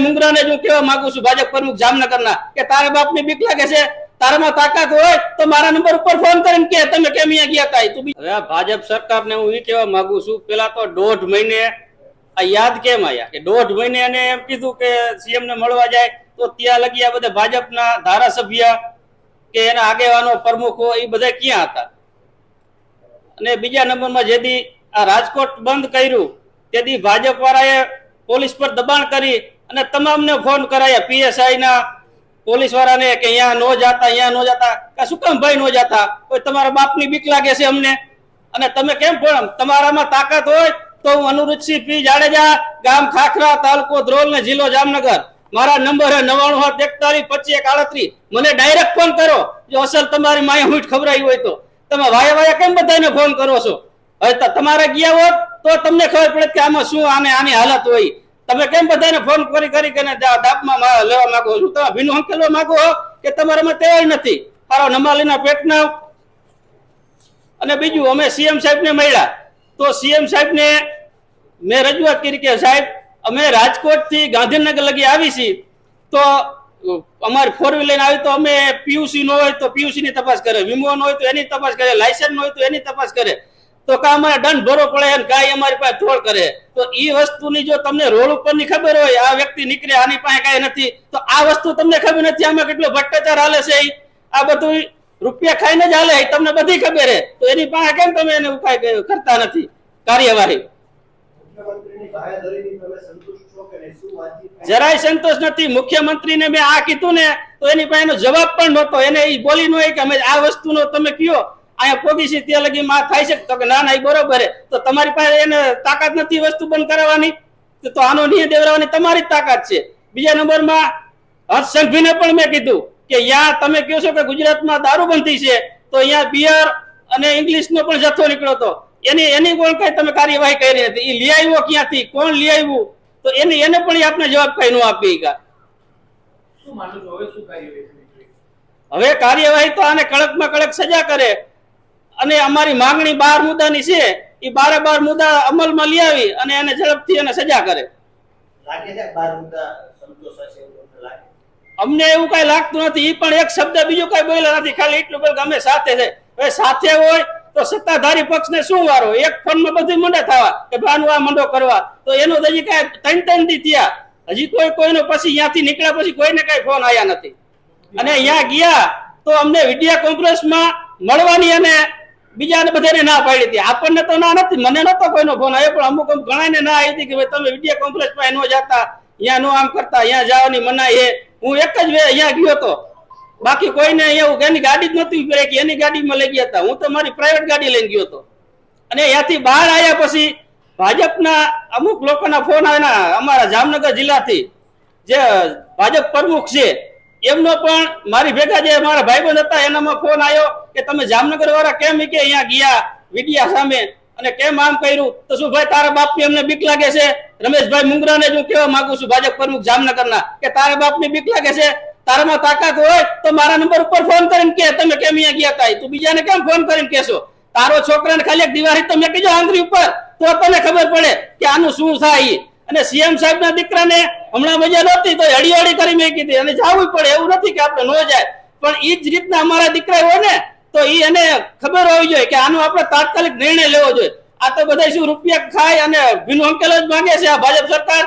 રમેશભાઈ મુંગરાને હું કહેવા માંગુ છું, ભાજપ પ્રમુખ જામનગરના, કે તારા બાપની બીક લાગે છે, તારામાં તાકાત હોય, તો મારા નંબર ઉપર ફોન કરીને કે, તમે કેમ અહીંયા ગયા હતા તું હવે ભાજપ સરકારને હું એ કહેવા માંગુ છું, પેલા તો દોઢ મહિને આ યાદ કેમ આયા? કે દોઢ મહિને એને એમ કીધું કે સીએમ ને મળવા જાય, તો ત્યાં લગી આ બધા ભાજપના ધારાસભ્ય કે એના આગેવાનો, પ્રમુખો એ બધા ક્યાં હતા? અને બીજા નંબરમાં જેથી આ રાજકોટ બંધ કર્યું તેથી ભાજપ વાળાએ પોલીસ પર દબાણ કરી અને તમામને ફોન કરાયા પીએસઆઈ ના પોલીસ વાળાને કે અહીંયા નો જાતા, અહીંયા નો જાતા. કે શું કેમ ભાઈ નો જાતા? કોઈ તમારા બાપની બીક લાગે છે અમને? અને તમે કેમ પણ તમારામાં તાકાત હોય તો હું અનુરૂચિત પી જાડેજા, ગામ ખાખરા, તાલુકો ધ્રોલ ને જિલ્લો જામનગર. મારા નંબર હે નવાણું સાત એકતાલીસ, પચીસ એક આડત્રીસ. મને ડાયરેક્ટ ફોન કરો. જો અસલ તમારી માયા હુંઠ ખબરાઈ હોય તો. તમે વાયા વાયા કેમ બધાને ફોન કરો છો? હવે તમારે ગયા હોત તો તમને ખબર પડે કે આમાં શું આને આની હાલત હોય. તમે કેમ બધાને ફોન કરી કરી કરીને દાબમાં લેવા માંગો છો? તમે ભીનું હંકેલવા માંગો કે તમારામાં તૈયાર નથી? મારો નમાલીના પેટના અને બીજું, અમે સીએમ સાહેબને મળ્યા. તો સીએમ સાહેબને મેં રજૂઆત કરી કે, સાહેબ, અમે રાજકોટથી ગાંધીનગર લગી આવી છીએ. તો અમારે ફોર વ્હીલર આવી તો અમે પીયુસી નો હોય તો પીયુસી ની તપાસ કરે. વીમો નો હોય તો એની તપાસ કરે. લાયસન્સ નો હોય તો એની તપાસ કરે. તો કા અમારે દંડ ભરવો પડે અને ગાય અમારી પાસે થોડ કરે. તો એ વસ્તુની જો તમને રોડ ઉપરની ખબર હોય, આ વ્યક્તિ નીકળે, આની પાસે કાંઈ નથી, તો આ વસ્તુ તમને ખબર નથી, આમાં કેટલો ભ્રષ્ટાચાર હાલે છે આ બધું રૂપિયા ખાઈને જ હાલે તમને બધી ખબર છે તો એની પાસે કેમ તમે એને ઉપાય કરતા નથી? કાર્યવાહી? જરાય સંતોષ નથી. મુખ્યમંત્રીને મેં આ કીધું ને, તો એની પાસે જવાબ પણ નહોતો. એને એ બોલી ન હોય કે અમે આ વસ્તુનો તમે કયો. અહીંયા પોગીસી ત્યાં લગી માં થાય છે? તો કે ના ના એ બરોબર તો તમારી પાસે એને તાકાત નથી વસ્તુ બંધ કરાવવાની? તો- આનો નિર્ણય દેવડાવવાની તમારી જ તાકાત છે. બીજા નંબરમાં હર્ષ સંઘવીને પણ મેં કીધું કે યા તમે કહો છો કે ગુજરાતમાં દારૂબંધી છે તો અહીંયા બિયર અને ઇંગ્લિશનો પણ જથ્થો નીકળ્યો હતો. એની એની પણ કઈ તમે કાર્યવાહી કરી હતી એ લઈ આવ્યો ક્યાંથી? કોણ લઈ આવ્યું? તો એને એને પણ આપને જવાબ કઈ ન આપી ગયા હવે કાર્યવાહી તો આને કડકમાં કડક સજા કરે. અને અમારી માંગણી બાર મુદ્દાની છે એ બારે બાર મુદ્દા અમલમાં લઈ આવી અને એને ઝડપથી એને સજા કરે. અમને એવું કઈ લાગતું નથી એ પણ એક શબ્દ બીજું કઈ બોલ્યો નથી ખાલી એટલું બોલ અમે સાથે છે. સાથે હોય તો સત્તાધારી પક્ષને શું વારો? એક ફોનમાં બધું મંડે થવા કે ભાન આ મંડો કરવા. તો એનો હજી કઈ ત્રણ ત્રણ દી થયા. હજી કોઈ કોઈનો પછી ત્યાંથી નીકળ્યા પછી કોઈને કઈ ફોન આવ્યા નથી. અને અહીંયા ગયા તો અમને વીડિયો કોન્ફરન્સમાં મળવાની અને બીજાને બધાને ના પાડી હતી. આપણને તો ના નથી, મને નતો કોઈનો ફોન આવ્યો, પણ અમુક અમુક ઘણાને ના આવી હતી કે ભાઈ તમે વીડિયો કોમ્પ્લેક્સમાં ન જતા, અહીંયા નો આમ કરતા, અહીંયા જવાની મનાઈ એ હું એક જ વે અહીંયા ગયો હતો. બાકી કોઈને એવું એની ગાડી જ નહોતી ઊભી એની ગાડીમાં લઈ ગયા હતા. હું તો મારી પ્રાઇવેટ ગાડી લઈને ગયો હતો. અને ત્યાંથી બહાર આવ્યા પછી ભાજપના અમુક લોકોના ફોન આવ્યા અમારા જામનગર જિલ્લાથી. જે ભાજપ પ્રમુખ છે એમનો પણ મારી ભેગા જે મારા ભાઈબંધ હતા, એનામાં ફોન આવ્યો કે તમે જામનગર વાળા કેમ કે અહીંયા ગયા વિડિયા સામે? અને કેમ આમ કર્યું? તો શું ભાઈ, તારા બાપની અમને બીક લાગે છે? રમેશભાઈ મુંગરાને જ હું કહેવા માંગુ છું, ભાજપ પ્રમુખ જામનગરના, કે તારા બાપની બીક લાગે છે? તારામાં તાકાત હોય તો મારા નંબર ઉપર ફોન કરીને કે તમે કેમ અહીંયા ગયા તા તું બીજાને કેમ ફોન કરીને કેશો તારો છોકરાને ખાલી એક દિવાળી તમે કીજો આંગળી ઉપર. તો તને ખબર પડે કે આનું શું થાય. અને સીએમ સાહેબના દીકરાને હમણાં મજા નહોતી, તો હળી હળી કરી મેં કીધી અને જવું પડે એવું નથી કે આપણે ન જાય. પણ એ જ રીતના અમારા દીકરા હોય ને, તો એ એને ખબર હોવી જોઈએ કે આનો આપણે તાત્કાલિક નિર્ણય લેવો જોઈએ. આ તો બધા શું રૂપિયા ખાય અને ભીનું અંકેલ જ માંગે છે આ ભાજપ સરકાર?